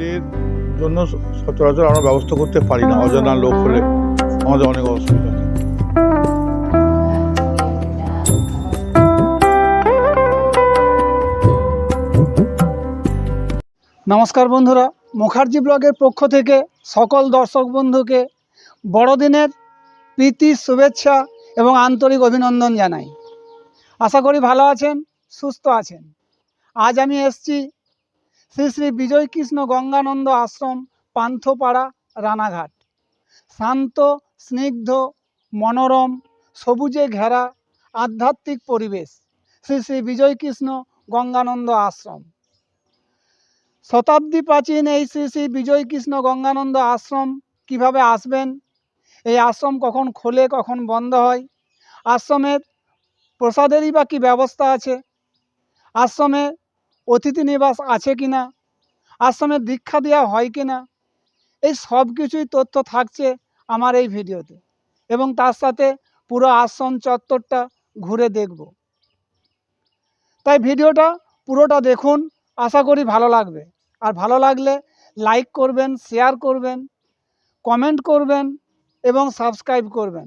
ভিড়ের জন্য সচরাচর আমরা ব্যবস্থা করতে পারি না। অজানা লোক হলে আমাদের অনেক অসুবিধা নমস্কার বন্ধুরা, মুখার্জি ব্লগের পক্ষ থেকে সকল দর্শক বন্ধুকে বড়দিনের প্রীতি, শুভেচ্ছা এবং আন্তরিক অভিনন্দন জানাই। আশা করি ভালো আছেন, সুস্থ আছেন। আজ আমি এসছি শ্রী শ্রী বিজয় কৃষ্ণ গঙ্গানন্দ আশ্রম, পান্থপাড়া, রানাঘাট। শান্ত, স্নিগ্ধ, মনোরম, সবুজে ঘেরা, আধ্যাত্মিক পরিবেশ, শ্রী শ্রী বিজয় কৃষ্ণ গঙ্গানন্দ আশ্রম। শতাব্দী প্রাচীন এই শ্রী শ্রী বিজয় কৃষ্ণ গঙ্গানন্দ আশ্রম কীভাবে আসবেন? এই আশ্রম কখন খোলে, কখন বন্ধ হয়? আশ্রমের প্রসাদেরই বা কী ব্যবস্থা আছে? আশ্রমে অতিথি নিবাস আছে কি না আশ্রমে দীক্ষা দেওয়া হয় কি না এই সব কিছুই তথ্য থাকছে আমার এই ভিডিওতে এবং তার সাথে পুরো আশ্রম চত্বরটা ঘুরে দেখব। তাই ভিডিওটা পুরোটা দেখুন, আশা করি ভালো লাগবে। আর ভালো লাগলে লাইক করবেন, শেয়ার করবেন, কমেন্ট করবেন এবং সাবস্ক্রাইব করবেন।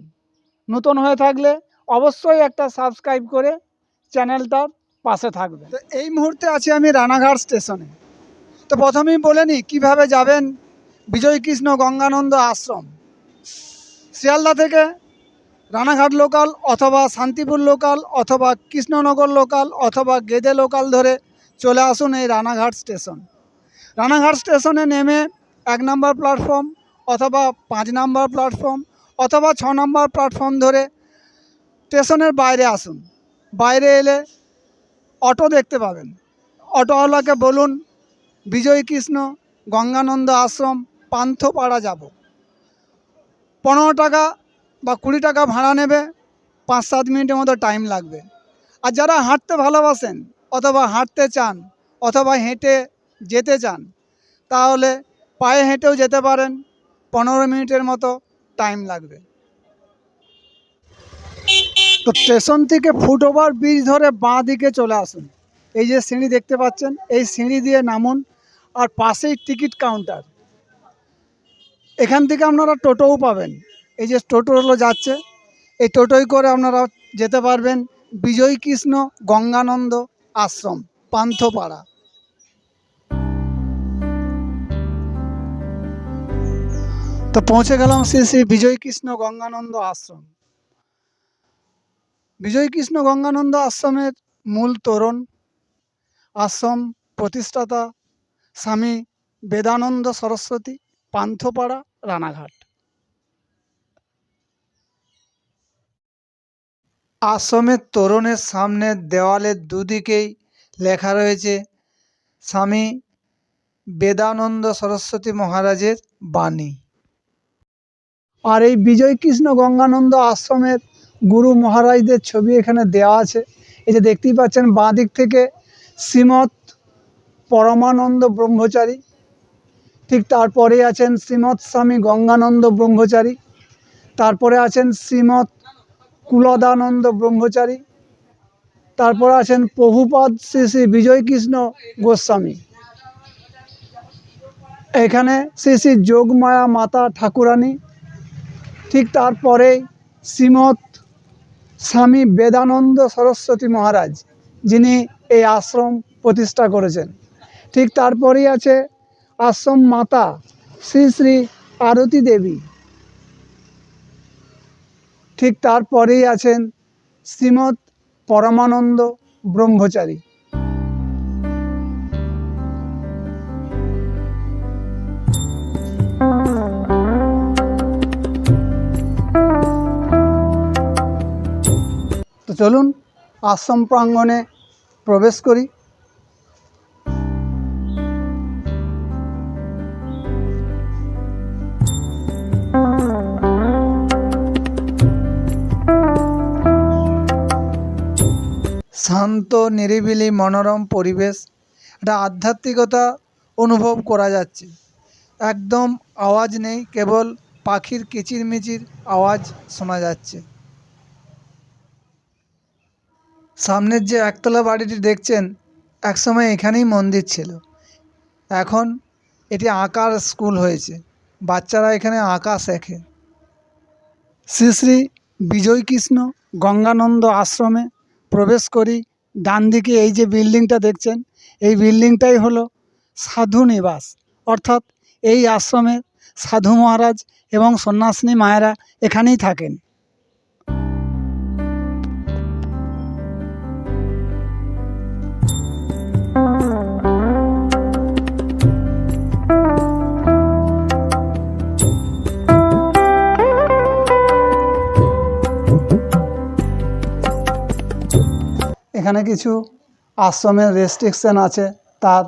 নতুন হয়ে থাকলে অবশ্যই একটা সাবস্ক্রাইব করে চ্যানেলটার পাশে থাকবে। তো এই মুহূর্তে আছি আমি রানাঘাট স্টেশনে। তো প্রথমেই বলে নিই, কীভাবে যাবেন? বিজয়কৃষ্ণ গঙ্গানন্দ আশ্রম। শিয়ালদা থেকে রানাঘাট লোকাল অথবা শান্তিপুর লোকাল অথবা কৃষ্ণনগর লোকাল অথবা গেদে লোকাল ধরে চলে আসুন এই রানাঘাট স্টেশন। রানাঘাট স্টেশনে নেমে এক নম্বর প্ল্যাটফর্ম অথবা পাঁচ নম্বর প্ল্যাটফর্ম অথবা ছ নম্বর প্ল্যাটফর্ম ধরে স্টেশনের বাইরে আসুন। বাইরে এলে অটো দেখতে পাবেন। অটোওয়ালাকে বলুন, বিজয় কৃষ্ণ, গঙ্গানন্দ আশ্রম, পান্থপাড়া যাব। পনেরো টাকা বা কুড়ি টাকা ভাড়া নেবে, পাঁচ সাত মিনিটের মতো টাইম লাগবে। আর যারা হাঁটতে ভালোবাসেন অথবা হাঁটতে চান অথবা হেঁটে যেতে চান, তাহলে পায়ে হেঁটেও যেতে পারেন। পনেরো মিনিটের মতো টাইম লাগবে। তো স্টেশন থেকে ফুটওভার ব্রিজ ধরে বাঁ দিকে চলে আসুন। এই যে সিঁড়ি দেখতে পাচ্ছেন, এই সিঁড়ি দিয়ে নামুন আর পাশেই টিকিট কাউন্টার। এখান থেকে আপনারা টোটোও পাবেন। এই যে টোটোগুলো যাচ্ছে, এই টোটোয় করে আপনারা যেতে পারবেন বিজয় কৃষ্ণ গঙ্গানন্দ আশ্রম, পান্থপাড়া। তো পৌঁছে গেলাম শ্রী শ্রী বিজয় কৃষ্ণ গঙ্গানন্দ আশ্রম। বিজয় কৃষ্ণ গঙ্গানন্দ আশ্রমের মূল তোরণ, আশ্রম প্রতিষ্ঠাতা স্বামী বেদানন্দ সরস্বতী, পান্থপাড়া, রানাঘাট। আশ্রমের তোরণের সামনে দেওয়ালের দুদিকেই লেখা রয়েছে, স্বামী বেদানন্দ সরস্বতী মহারাজের বাণী। আর এই বিজয় কৃষ্ণ গঙ্গানন্দ আশ্রমের গুরু মহারাজদের ছবি এখানে দেওয়া আছে। এই যে দেখতেই পাচ্ছেন বাঁ দিক থেকে শ্রীমৎ পরমানন্দ ব্রহ্মচারী, ঠিক তারপরে আছেন শ্রীমৎ স্বামী গঙ্গানন্দ ব্রহ্মচারী, তারপরে আছেন শ্রীমৎ কুলদানন্দ ব্রহ্মচারী, তারপরে আছেন প্রভুপাদ শ্রী শ্রী বিজয় কৃষ্ণ গোস্বামী। এখানে শ্রী শ্রী যোগমায়া মাতা ঠাকুরানী, ঠিক তারপরে শ্রীমৎ স্বামী বেদানন্দ সরস্বতী মহারাজ, যিনি এই আশ্রম প্রতিষ্ঠা করেছেন। ঠিক তারপরেই আছে আশ্রম মাতা শ্রী শ্রী আরতি দেবী। ঠিক তারপরেই আছেন শ্রীমৎ পরমানন্দ ব্রহ্মচারী। চলুন আশ্রম প্রাঙ্গণে প্রবেশ করি। শান্ত, নিরিবিলি, মনোরম পরিবেশ, একটা আধ্যাত্মিকতা অনুভব করা যাচ্ছে। একদম আওয়াজ নেই, কেবল পাখির কিচিরমিচির আওয়াজ শোনা যাচ্ছে। সামনের যে একতলা বাড়িটি দেখছেন, একসময় এখানেই মন্দির ছিল। এখন এটি আঁকার স্কুল হয়েছে। বাচ্চারা এখানে আঁকা শেখে। শ্রী শ্রী বিজয়কৃষ্ণ গঙ্গানন্দ আশ্রমে প্রবেশ করি। ডান দিকে এই যে বিল্ডিংটা দেখছেন, এই বিল্ডিংটাই হলো সাধু নিবাস। অর্থাৎ এই আশ্রমে সাধু মহারাজ এবং সন্ন্যাসিনী মায়েরা এখানেই থাকেন। এখানে কিছু আশ্রমের রেস্ট্রিকশন আছে, তার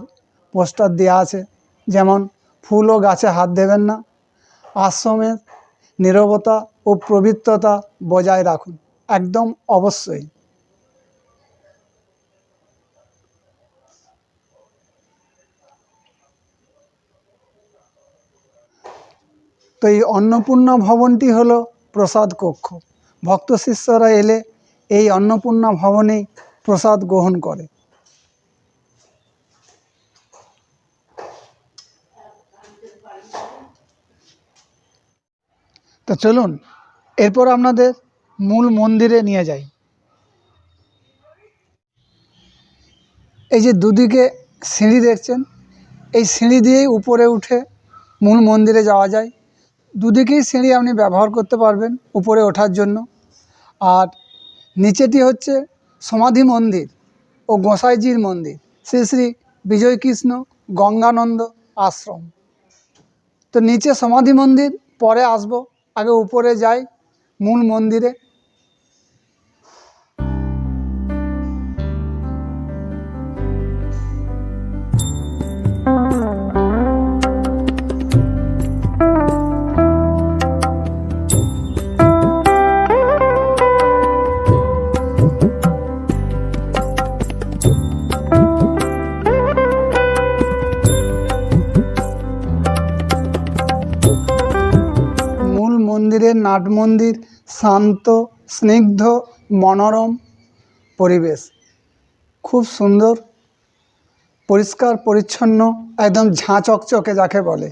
পোস্টার দেওয়া আছে। যেমন ফুল ও গাছে হাত দেবেন না। আশ্রমের নীরবতা ও পবিত্রতা বজায় রাখুন, একদম অবশ্যই। তো এই অন্নপূর্ণা ভবনটি হলো প্রসাদ কক্ষ। ভক্ত শিষ্যরা এলে এই অন্নপূর্ণা ভবনেই প্রসাদ গ্রহণ করে। তো চলুন, এরপর আপনাদের মূল মন্দিরে নিয়ে যাই। এই যে দুদিকে সিঁড়ি দেখছেন, এই সিঁড়ি দিয়েই উপরে উঠে মূল মন্দিরে যাওয়া যায়। দুদিকেই সিঁড়ি আপনি ব্যবহার করতে পারবেন উপরে ওঠার জন্য। আর নিচেটি হচ্ছে সমাধি মন্দির ও গোসাইজির মন্দির। শ্রী শ্রী বিজয়কৃষ্ণ গঙ্গানন্দ আশ্রম। তো নিচে সমাধি মন্দির পরে আসব, আগে উপরে যাই, মূল মন্দিরে। নাট মন্দির শান্ত, স্নিগ্ধ, মনোরম পরিবেশ। খুব সুন্দর, পরিষ্কার, পরিচ্ছন্ন, একদম ঝাঁ চকচকে যাকে বলে।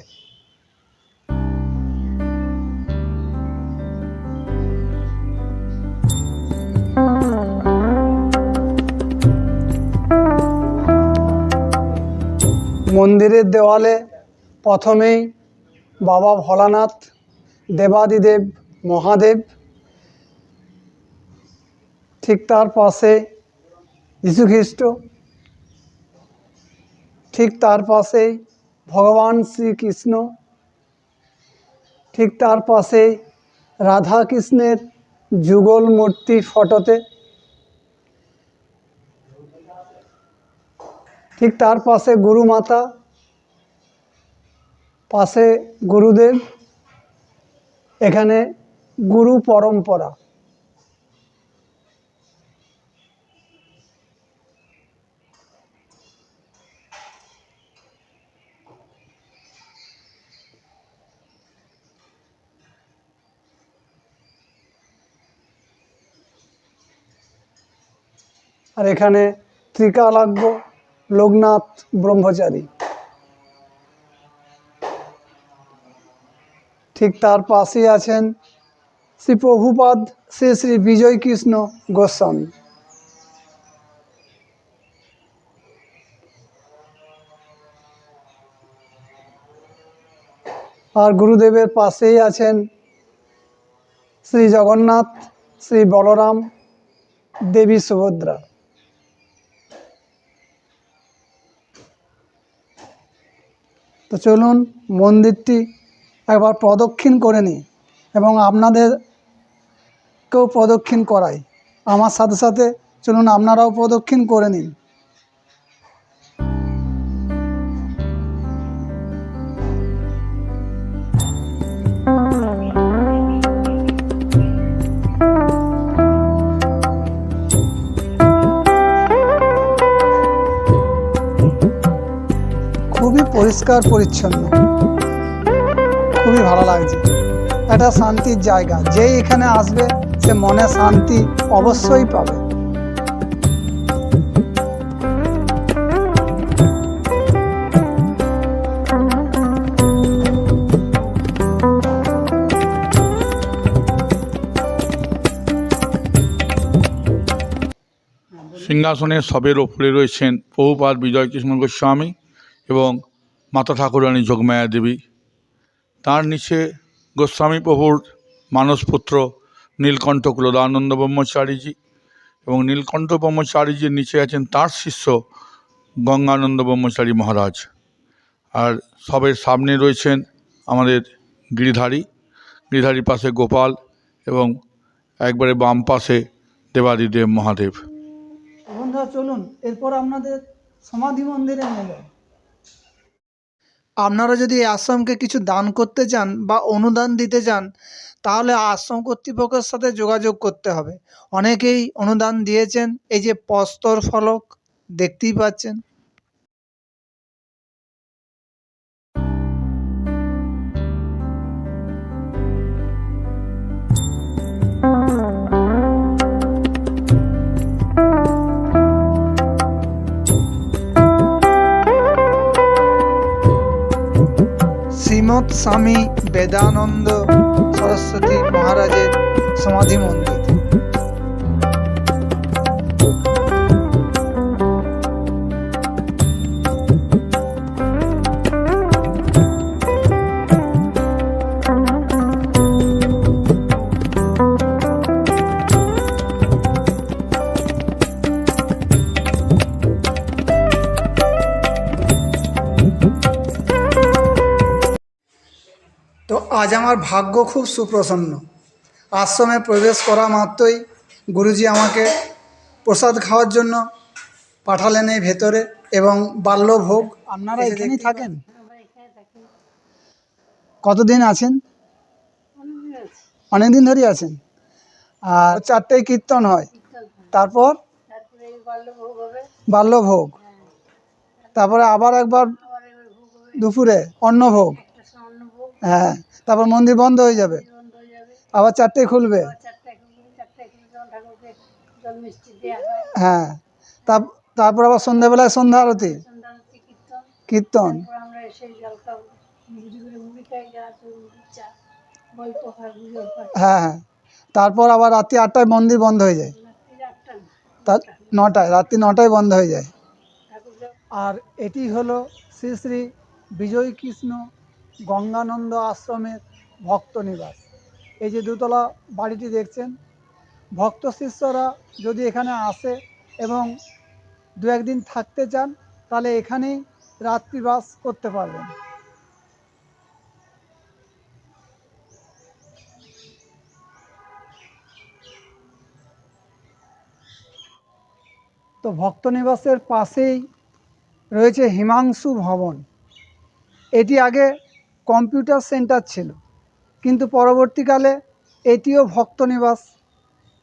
মন্দিরের দেওয়ালে প্রথমেই বাবা ভোলানাথ দেবাদিদেব, মহাদেব। ঠিক তার পাশে যীশুখ্রিস্ট। ঠিক তার পাশেই ভগবান শ্রীকৃষ্ণ। ঠিক তার পাশেই রাধা কৃষ্ণের যুগল মূর্তি ফটোতে। ঠিক তার পাশে গুরুমাতা। পাশে গুরুদেব। এখানে গুরু পরম্পরা। আর এখানে ত্রিকালাজ্ঞ লোকনাথ ব্রহ্মচারী। ঠিক তার পাশেই আছেন শ্রী প্রভুপাদ, শ্রী শ্রী বিজয় কৃষ্ণ গোস্বামী। আর গুরুদেবের পাশেই আছেন শ্রী জগন্নাথ, শ্রী বলরাম, দেবী সুভদ্রা। তো চলুন মন্দিরটি একবার প্রদক্ষিণ করে নিই এবং আপনাদেরকেও প্রদক্ষিণ করাই। আমার সাথে সাথে চলুন আপনারাও প্রদক্ষিণ করে নিন। খুবই পরিষ্কার, পরিচ্ছন্ন। খুবই ভালো লাগছে। এটা শান্তির জায়গা। যেই এখানে আসবে, সে মনে শান্তি অবশ্যই পাবে। সিংহাসনে সবের ওপরে রয়েছেন বহুপাত বিজয় কৃষ্ণ গোস্বামী এবং মাতা ঠাকুরানী যোগমায়া দেবী। তার নিচে গোস্বামী প্রভুর মানসপুত্র নীলকণ্ঠ কুলদানন্দ ব্রহ্মচারীজি এবং নীলকণ্ঠ ব্রহ্মচারীজির নিচে আছেন তার শিষ্য গঙ্গানন্দ ব্রহ্মচারী মহারাজ। আর সবের সামনে রয়েছেন আমাদের গিরিধারী। গিরিধারীর পাশে গোপাল এবং একবারে বাম পাশে দেবাদিদেব মহাদেব। বন্ধুরা, চলুন, এরপর আপনাদের সমাধি মন্দিরে নিয়ে আপনারা যদি এই আশ্রমকে কিছু দান করতে চান বা অনুদান দিতে চান, তাহলে আশ্রম কর্তৃপক্ষের সাথে যোগাযোগ করতে হবে। অনেকেই অনুদান দিয়েছেন, এই যে প্রস্তর ফলক দেখতেই পাচ্ছেন। স্বামী বেদানন্দ সরস্বতী মহারাজের সমাধি মন্দির আজ আমার ভাগ্য খুব সুপ্রসন্ন। আশ্রমে প্রবেশ করা মাত্রই গুরুজি আমাকে প্রসাদ খাওয়ার জন্য পাঠালেন এই ভেতরে এবং বাল্যভোগ। আপনারা এখানেই থাকেন? কতদিন আছেন? অনেকদিন ধরেই আছেন। আর চারটেই কীর্তন হয়। তারপর? বাল্যভোগ। তারপরে আবার একবার দুপুরে অন্নভোগ। হ্যাঁ তারপর মন্দির বন্ধ হয়ে যাবে। আবার চারটে খুলবে। হয় তার- তারপর আবার সন্ধ্যাবেলায় সন্ধ্যা আরতি। কীর্তন। তো হয় হয়, তারপর আবার রাত্রি আটটায় মন্দির বন্ধ হয়ে যায়। তার নটায়, রাত্রি নটায় বন্ধ হয়ে যায়। আর এটি হলো শ্রী শ্রী বিজয় কৃষ্ণ গঙ্গানন্দ আশ্রমের ভক্ত নিবাস। এই যে দুতলা বাড়িটি দেখছেন, ভক্ত শিষ্যরা যদি এখানে আসে এবং দু একদিন থাকতে চান, তাহলে এখানেই রাত্রিবাস করতে পারবেন। তো ভক্ত নিবাসের পাশেই রয়েছে হিমাংশু ভবন। এটি আগে কম্পিউটার সেন্টার ছিল। কিন্তু পরবর্তীকালে এটিও ভক্ত নিবাস।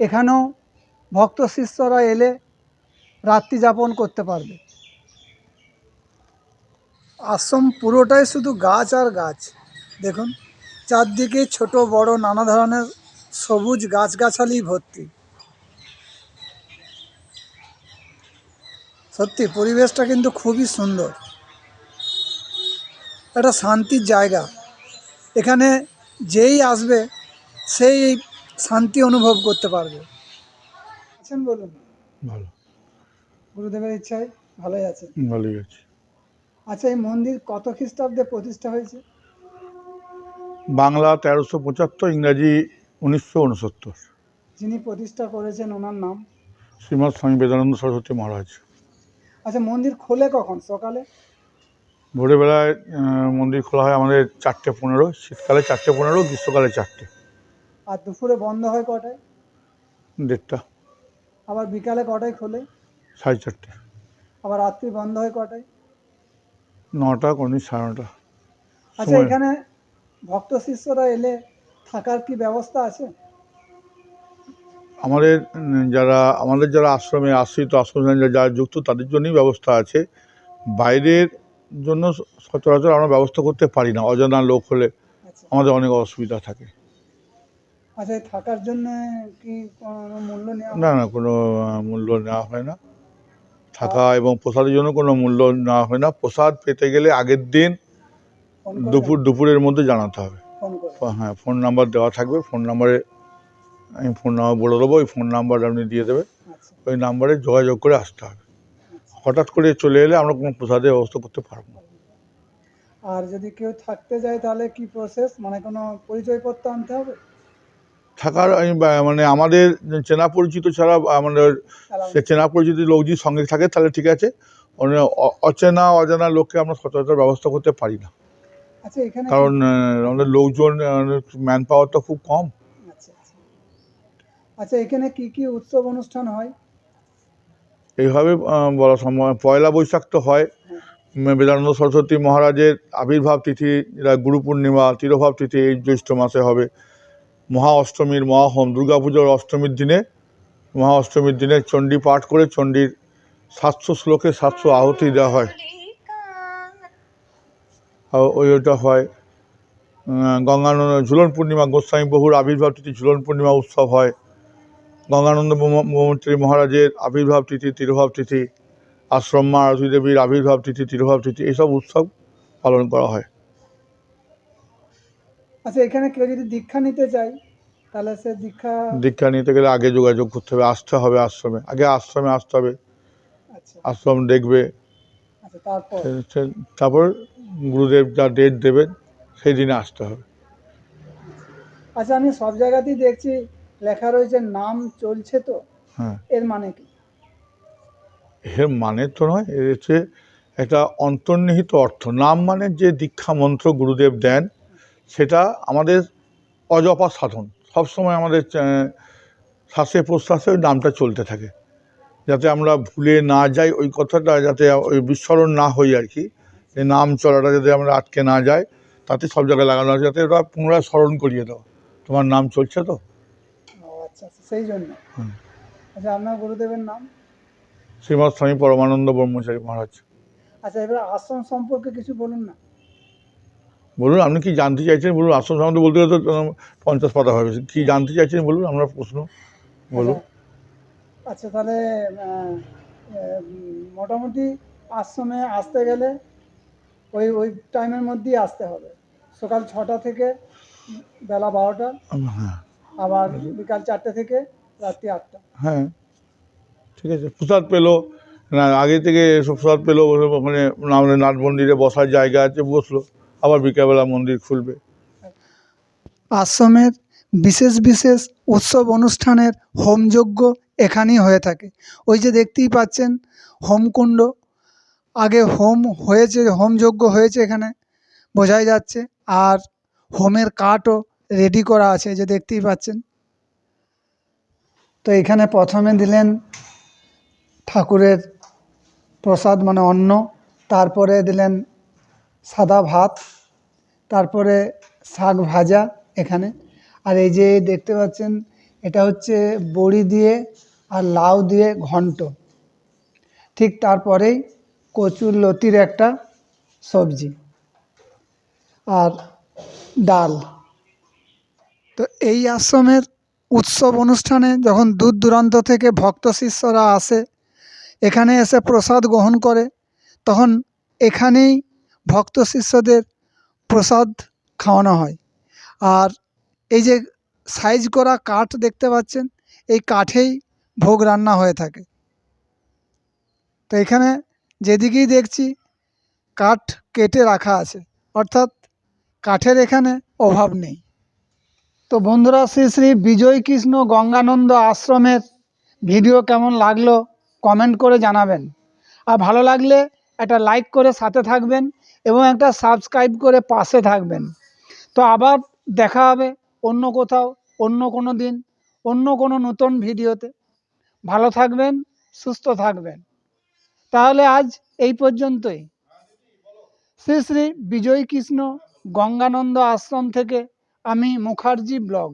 এখানেও ভক্ত শিষ্যরা এলে রাত্রি যাপন করতে পারবে। আশ্রম পুরোটাই শুধু গাছ আর গাছ। দেখুন, চারদিকে ছোট, বড়, নানা ধরনের সবুজ গাছগাছালি ভর্তি। সত্যি, পরিবেশটা কিন্তু খুবই সুন্দর। একটা শান্তির জায়গা। এখানে যেই আসবে সেই শান্তি অনুভব করতে পারবে। আছেন বলুন? ভালো। গুরুদেবের ইচ্ছায় ভালোই আছে। ভালোই আছে। আচ্ছা এই মন্দির কত খ্রিস্টাব্দে প্রতিষ্ঠা হয়েছে? বাংলা তেরোশো পঁচাত্তর ইংরাজি উনিশশো উনসত্তর। যিনি প্রতিষ্ঠা করেছেন ওনার নাম? শ্রীমৎ স্বামী বেদানন্দ সরস্বতী মহারাজ। আচ্ছা মন্দির খোলে কখন? সকালে? ভোরবেলায় মন্দির খোলা হয় আমাদের চারটে পনেরো শীতকালে চারটে পনেরো গ্রীষ্মকালে চারটে। আর দুপুরে বন্ধ হয় কটায়? দেড়টা। আবার বিকালে কটায় খোলে? সাড়ে চারটে। আবার রাত্রি বন্ধ হয় কটায়? নটা কোনো সাড়ে নটা। আচ্ছা এখানে ভক্ত শিষ্যরা এলে থাকার কি ব্যবস্থা আছে? আমাদের যারা আমাদের যারা আশ্রমে আশ্রিত আশ্রমে যারা যুক্ত তাদের জন্যই ব্যবস্থা আছে। বাইরের জন্য সচরাচর আমরা ব্যবস্থা করতে পারি না। অজানা লোক হলে আচ্ছা। আমাদের অনেক অসুবিধা থাকে। আচ্ছা থাকার জন্য কি কোনো মূল্য নেওয়া না না কোনো মূল্য নেওয়া হয় না। থাকা এবং প্রসাদের জন্য কোনো মূল্য নেওয়া হয় না। প্রসাদ পেতে গেলে আগের দিন দুপুর দুপুরের মধ্যে জানাতে হবে। হ্যাঁ ফোন নাম্বার দেওয়া থাকবে। ফোন নাম্বারে আমি ফোন নাম্বার বলে দেবো। ওই ফোন নাম্বার আপনি দিয়ে দেবে আচ্ছা। ওই নাম্বারে যোগাযোগ করে আসতে হবে। হঠাৎ করে চলে এলে আমরা কোনো প্রসাদের ব্যবস্থা করতে পারব না। আর যদি কেউ থাকতে যায় তাহলে কি প্রসেস মানে কোনো পরিচয়পত্র আনতে হবে? থাকার মানে আমাদের চেনা পরিচিত ছাড়া আমাদের সে চেনা পরিচিত লোক যদি সঙ্গে থাকে তাহলে ঠিক আছে। অ- অচেনা অজানা লোককে আমরা সচরাচর ব্যবস্থা করতে পারি না। আচ্ছা কারণ আমাদের লোকজন ম্যান পাওয়ার তো খুব কম। আচ্ছা আচ্ছা। আচ্ছা এখানে কি কি উৎসব অনুষ্ঠান হয়? এইভাবে বলা সম্ভব পয়লা বৈশাখ তো হয়। বেদানন্দ সরস্বতী মহারাজের আবির্ভাব তিথি গুরু পূর্ণিমা, তিরোভাব তিথি এই জ্যৈষ্ঠ মাসে হবে। মহা অষ্টমীর মহাহোম দুর্গাপুজোর অষ্টমীর দিনে, মহা অষ্টমীর দিনে চণ্ডী পাঠ করে চণ্ডীর সাতশো শ্লোকে সাতশো আহুতি দেওয়া হয়। ওই ওটা হয়। গঙ্গানন্দ, ঝুলন পূর্ণিমা, গোস্বামী বহুর আবির্ভাব তিথি, ঝুলন পূর্ণিমা উৎসব হয়। গঙ্গানন্দ মন্ত্রী মহারাজের আবির্ভাব তিথি তিরোভাব তিথি আশ্রম মা আরতি দেবীর আবির্ভাব তিথি তিরোভাব তিথি এইসব উৎসব পালন করা হয়। আচ্ছা এখানে কেউ যদি দীক্ষা নিতে চায় তাহলে সে দীক্ষা দীক্ষা নিতে গেলে আগে যোগাযোগ করতে হবে আসতে হবে আশ্রমে। আগে আশ্রমে আসতে হবে আচ্ছা। আশ্রম দেখবে আচ্ছা তারপর? গুরুদেব যা ডেট দেবেন সেই দিনে আসতে হবে। আচ্ছা আমি সব জায়গাতেই দেখছি লেখা রয়েছে নাম চলছে তো হ্যাঁ। এর মানে কি? এর মানে তো নয় এর হচ্ছে একটা অন্তর্নিহিত অর্থ। নাম মানে যে দীক্ষা মন্ত্র গুরুদেব দেন সেটা আমাদের অজপা সাধন। সবসময় আমাদের শ্বাসে প্রশ্বাসে ওই নামটা চলতে থাকে। যাতে আমরা ভুলে না যাই ওই কথাটা যাতে ওই বিস্মরণ না হই আর কি। যে নাম চলাটা যাতে আমরা আটকে না যায় তাতে সব জায়গায় লাগানো আছে যাতে ওটা পুনরায় স্মরণ করিয়ে দাও। তোমার নাম চলছে তো? আচ্ছা আচ্ছা সেই জন্য। আচ্ছা আপনার গুরুদেবের নাম? শ্রীমৎ স্বামী পরমানন্দ ব্রহ্মচারী মহারাজ। আচ্ছা এবার আশ্রম সম্পর্কে কিছু বলুন না। বলুন আপনি কি জানতে চাইছেন? বলুন আসন সম্বন্ধে বলতে গেলে তো পঞ্চাশ পাতা হবে। কি জানতে চাইছেন বলুন আমরা প্রশ্ন বলুন। আচ্ছা, আচ্ছা তাহলে মোটামুটি আশ্রমে আসতে গেলে ওই ওই টাইমের মধ্যেই আসতে হবে। সকাল ছটা থেকে বেলা বারোটা। হ্যাঁ। আবার বিকাল চারটে থেকে রাত্রি আটটা। হ্যাঁ ঠিক আছে প্রসাদ পেল। না আগে থেকে সব প্রসাদ পেল ওখানে আমাদের নাট মন্দিরে বসার জায়গা আছে বসল। আবার বিকেলবেলা মন্দির খুলবে। আশ্রমের বিশেষ বিশেষ উৎসব অনুষ্ঠানের হোমযজ্ঞ এখানেই হয়ে থাকে। ওই যে দেখতেই পাচ্ছেন হোমকুণ্ড। আগে হোম হয়েছে হোমযজ্ঞ হয়েছে এখানে বোঝাই যাচ্ছে। আর হোমের কাঠও রেডি করা আছে যে দেখতেই পাচ্ছেন। তো এখানে প্রথমে দিলেন ঠাকুরের প্রসাদ মানে অন্ন, তারপরে দিলেন সাদা ভাত, তারপরে শাক ভাজা এখানে। আর এই যে দেখতে পাচ্ছেন, এটা হচ্ছে বড়ি দিয়ে আর লাউ দিয়ে ঘন্ট। ঠিক তারপরেই কচুর লতির একটা সবজি। আর ডাল। তো এই আশ্রমের উৎসব অনুষ্ঠানে যখন দূর দূরান্ত থেকে ভক্ত শিষ্যরা আসে, এখানে এসে প্রসাদ গ্রহণ করে, তখন এখানেই ভক্ত শিষ্যদের প্রসাদ খাওয়ানো হয়। আর এই যে সাইজ করা কাঠ দেখতে পাচ্ছেন, এই কাঠেই ভোগ রান্না হয়ে থাকে। তো এখানে যেদিকেই দেখছি, কাঠ কেটে রাখা আছে, অর্থাৎ কাঠের এখানে অভাব নেই। তো বন্ধুরা শ্রী শ্রী বিজয় কৃষ্ণ গঙ্গানন্দ আশ্রমের ভিডিও কেমন লাগল কমেন্ট করে জানাবেন। আর ভালো লাগলে একটা লাইক করে সাথে থাকবেন এবং একটা সাবস্ক্রাইব করে পাশে থাকবেন। তো আবার দেখা হবে অন্য কোথাও, অন্য কোনো দিন, অন্য কোনো নতুন ভিডিওতে। ভালো থাকবেন, সুস্থ থাকবেন। তাহলে আজ এই পর্যন্তই। শ্রী শ্রী বিজয় কৃষ্ণ গঙ্গানন্দ আশ্রম থেকে আমি মুখার্জি ব্লগ।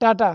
টাটা।